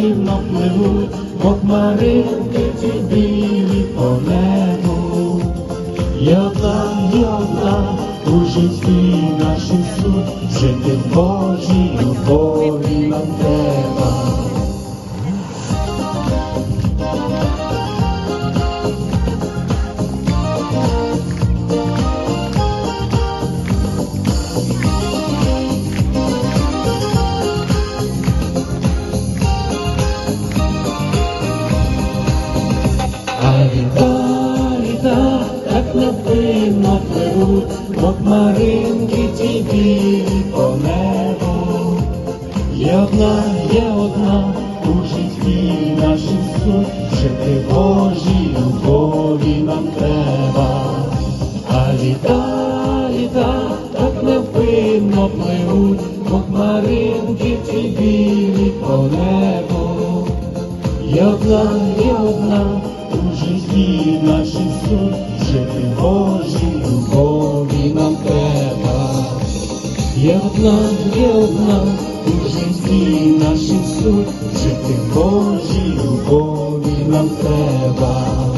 неприпинно пливуть, мов хмаринки ці білі по небу. Є одна у житті нашій суть, жити в Божій любові А літа, літа, так невпинно пливуть, мов хмаринки ті білі по небу. Є одна, є одна у житті нашій суть, жити в Божій любові нам треба. А літа, літа, так невпинно пливуть, мов хмаринки ті по небу. Є одна, є одна у житті нашій суть, жити в Божій любові нам треба. Є одна, є одна у житті наші суть, жити в Божій любові нам треба.